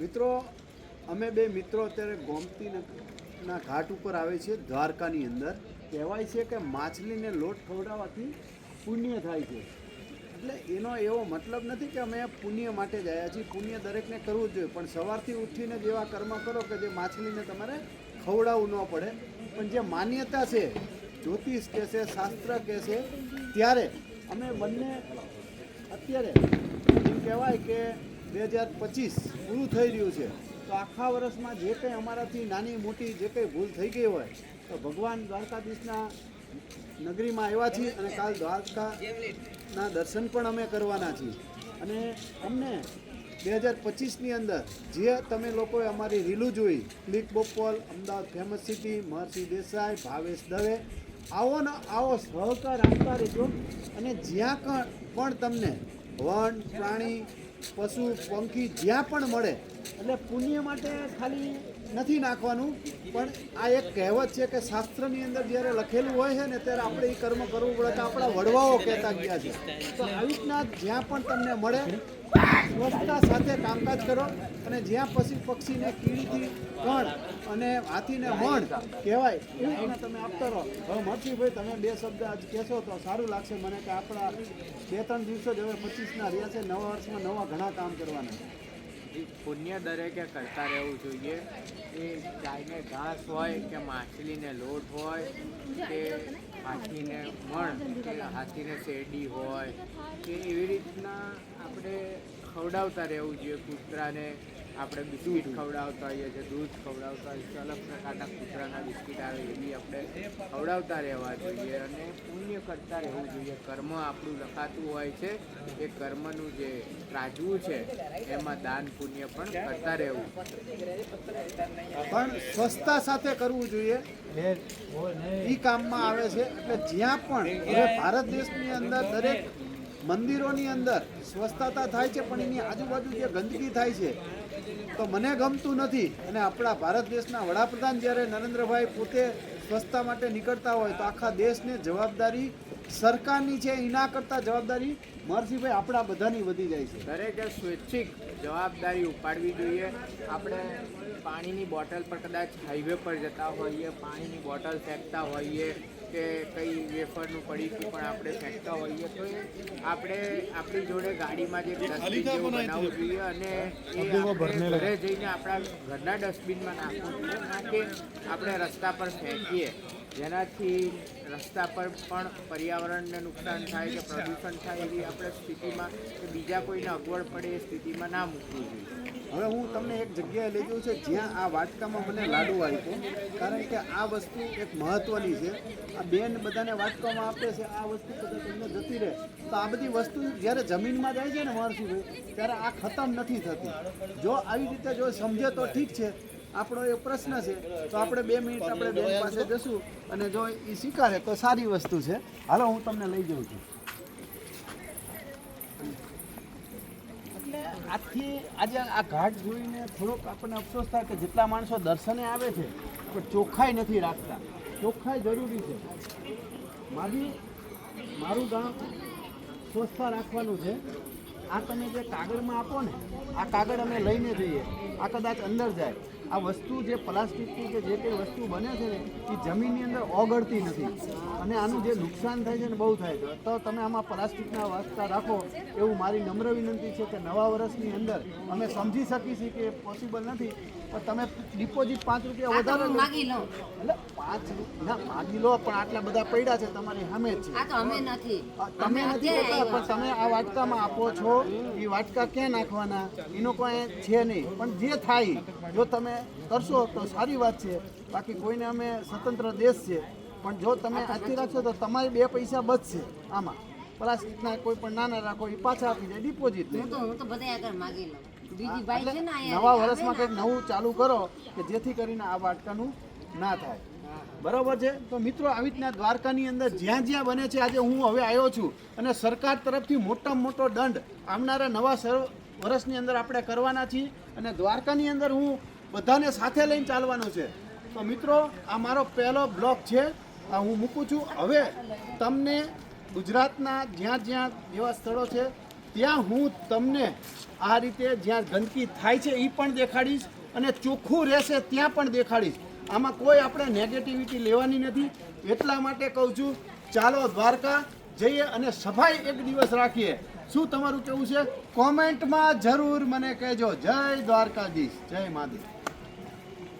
મિત્રો, અમે બે મિત્રો અત્યારે ગોમતી ના ઘાટ ઉપર આવે છે, દ્વારકાની અંદર. કહેવાય છે કે માછલીને લોટ ખવડાવવાથી પુણ્ય થાય છે. એટલે એનો એવો મતલબ નથી કે અમે પુણ્ય માટે જ આવ્યા છીએ. પુણ્ય દરેકને કરવું જ જોઈએ. પણ સવારથી ઉઠીને જ એવા કર્મ કરો કે જે માછલીને તમારે ખવડાવવું ન પડે. પણ જે માન્યતા છે, જ્યોતિષ કહે છે, શાસ્ત્ર કહે છે, ત્યારે અમે બંને અત્યારે એમ કહેવાય કે બે હજાર પચીસ પૂરું થઈ રહ્યું છે. તો આખા વર્ષમાં જે કંઈ અમારાથી નાની મોટી જે કંઈ ભૂલ થઈ ગઈ હોય, તો ભગવાન દ્વારકાધીશના નગરીમાં આવ્યા છીએ અને કાલ દ્વારકાના દર્શન પણ અમે કરવાના છીએ. અને અમને બે હજાર પચીસની અંદર જે તમે લોકોએ અમારી રીલું જોઈ, click Bopal Ahmedabad famous city, Maharshi Desai, Bhavesh Dave, આવો ને આવો સહકાર આપતા રહેજો. અને જ્યાં પણ તમને વન, પ્રાણી પશુ, પંખી જ્યાં પણ મળે, એટલે પુણ્ય માટે ખાલી નથી નાખવાનું, પણ આ એક કહેવત છે કે શાસ્ત્રની અંદર જ્યારે લખેલું હોય છે ને, ત્યારે આપણે એ કર્મ કરવું પડે તો આપણા વડવાઓ કહેતા ગયા છે. તો આવી જ્યાં પણ તમને મળે સ્વચ્છતા સાથે કામકાજ કરો અને જ્યાં પશુ પક્ષીને કીડીથી કણ અને હાથીને મણ કહેવાય એને તમે આપતા રહો. હવે મરસીભાઈ તમે બે શબ્દ આજ કહેશો તો સારું લાગશે મને કે આપણા બે ત્રણ દિવસો જ હવે પચીસના રહ્યા છે, નવા વર્ષમાં નવા ઘણા કામ કરવાના છે. પુણ્ય દરેકે કરતા રહેવું જોઈએ. એ ગાયને ઘાસ હોય કે માછલીને લોટ હોય કે હાથીને મણ કે હાથીને શેરડી હોય કે એવી રીતના આપણે ખવડાવતા રહેવું જોઈએ કૂતરાને આપણે બિસ્કિટ ખવડાવતા હોઈએ છીએ, દૂધ ખવડાવતા હોઈએ છીએ, અલગ પ્રકારના કૂતરાના બિસ્કિટ આવે એ બી આપણે ખવડાવતા રહેવા જોઈએ અને પુણ્ય કરતા રહેવું જોઈએ. કર્મ આપણું લખાતું હોય છે, એ કર્મનું જે રાજવું છે, એમાં દાન પુણ્ય પણ કરતા રહેવું. પણ સ્વચ્છતા સાથે કરવું જોઈએ. એ કામમાં આવે છે, એટલે જ્યાં પણ હવે ભારત દેશની અંદર દરેક મંદિરોની અંદર સ્વસ્થતા થાય છે, પણ એની આજુબાજુ જે ગંદકી થાય છે તો મને ગમતું નથી. અને આપણા ભારત દેશના વડાપ્રધાન જ્યારે નરેન્દ્રભાઈ પોતે સ્વચ્છતા માટે નીકળતા હોય તો આખા દેશને જવાબદારી સરકારની છે એના કરતાં જવાબદારી મહર્ષિભાઈ આપણા બધાની વધી જાય છે. દરેકે સ્વૈચ્છિક જવાબદારી ઉપાડવી જોઈએ. આપણે પાણીની બોટલ પર કદાચ હાઈવે પર જતા હોઈએ પાણીની બોટલ ફેંકતા હોઈએ કે કઈ વેફરનું પડીકી પણ આપણે ફેંકતા હોઈએ તો આપણે આપણી જોડે ગાડીમાં જે ડસ્ટબિન છે બનાવવું જોઈએ અને એ આપણે ઘરે જઈને આપણા ઘરના ડસ્ટબિનમાં નાખવું જોઈએ કે આપણે રસ્તા પર ફેંકીએ. જેનાથી રસ્તા પર પણ પર્યાવરણને નુકસાન થાય કે પ્રદૂષણ થાય એવી આપણે સ્થિતિમાં કે બીજા કોઈને અગવડ પડે એ સ્થિતિમાં ના મૂકવું જોઈએ. હવે હું તમને એક જગ્યાએ લઈ ગયું છે જ્યાં આ વાટકામાં મને લાડુ આપ્યો. કારણ કે આ વસ્તુ એક મહત્વની છે. આ બેન બધાને વાટકામાં આપે છે, આ વસ્તુ બધા તમને જતી રહે. તો આ બધી વસ્તુ જ્યારે જમીનમાં જાય છે ને મહર્ષિભાઈ ત્યારે આ ખતમ નથી થતી. જો આવી રીતે જો સમજે તો ઠીક છે. આપણો એ પ્રશ્ન છે, તો આપણે બે મિનિટ આપણે બેન પાસે જશું અને જો એ સ્વીકારે તો સારી વસ્તુ છે. હાલો, હું તમને લઈ જાઉં છું. એટલે આજથી આજે આ ઘાટ જોઈને થોડોક આપણને અફસોસ થાય કે જેટલા માણસો દર્શને આવે છે, પણ ચોખ્ખાઈ નથી રાખતા. ચોખ્ખાઈ જરૂરી છે. મારી, મારું ગામ સ્વચ્છતા રાખવાનું છે. આ તમે જે કાગળમાં આપો ને, આ કાગળ અમે લઈને જઈએ. આ કદાચ અંદર જાય. આ વસ્તુ જે પ્લાસ્ટિકની કે જે કંઈ વસ્તુ બને છે ને એ જમીનની અંદર ઓગળતી નથી. અને આનું જે નુકસાન થાય છે ને બહુ થાય છે. તો તમે આમાં પ્લાસ્ટિકના વાસ્તા રાખો એવું મારી નમ્ર વિનંતી છે કે નવા વર્ષની અંદર અમે સમજી શકીએ કે પોસિબલ નથી. પણ તમે ડિપોઝિટ પાંચ રૂપિયા વધારે માગી લો. એટલે પાંચ ના માગી લો પણ આટલા બધા પડ્યા છે તમારી સામે છે. આ તો અમે નથી. તમે નથી પણ તમે આ વાટકામાં આપો છો એ વાટકા ક્યાં નાખવાના એનો કોઈ છે નહીં. પણ જે થાય જો તમે કરશો તો સારી વાત છે. બાકી કોઈને અમે સ્વતંત્ર દેશ છે. પણ જો તમે આથી રાખશો તો તમારી બે પૈસા બચશે. આમાં. પ્લાસ્ટિકના કોઈ પણ નાના રાખો એ પાછા આપી જાય ડિપોઝિટ હું તો હું આગળ માગી લઉં. બીજી બાઈ છે ને નવા વર્ષમાં કંઈક નવું ચાલુ કરો કે જેથી કરીને આ વાટકાનું ના થાય. બરોબર છે? તો મિત્રો આવી રીતના દ્વારકાની અંદર જ્યાં જ્યાં બને છે આજે હું હવે આવ્યો છું અને સરકાર તરફથી મોટામાં મોટો દંડ આવનારા નવા સર વર્ષની અંદર આપણે કરવાના છીએ અને દ્વારકાની અંદર હું બધાને સાથે લઈને ચાલવાનું છે. તો મિત્રો, આ મારો પહેલો બ્લોગ છે. આ હું મૂકું છું. હવે તમને ગુજરાતના જ્યાં જ્યાં જેવા સ્થળો છે, ત્યાં હું તમને આ રીતે જ્યાં ગંદકી થાય છે એ પણ દેખાડીશ અને ચોખ્ખું રહેશે ત્યાં પણ દેખાડીશ. આમાં કોઈ આપણે નેગેટિવિટી લેવાની નથી. એટલા માટે કહું છું, ચાલો દ્વારકા જઈએ અને સફાઈ એક દિવસ રાખીએ. શું તમારું કેવું છે? કોમેન્ટમાં જરૂર મને કહેજો. જય દ્વારકાધીશ. જય મહાદેવ.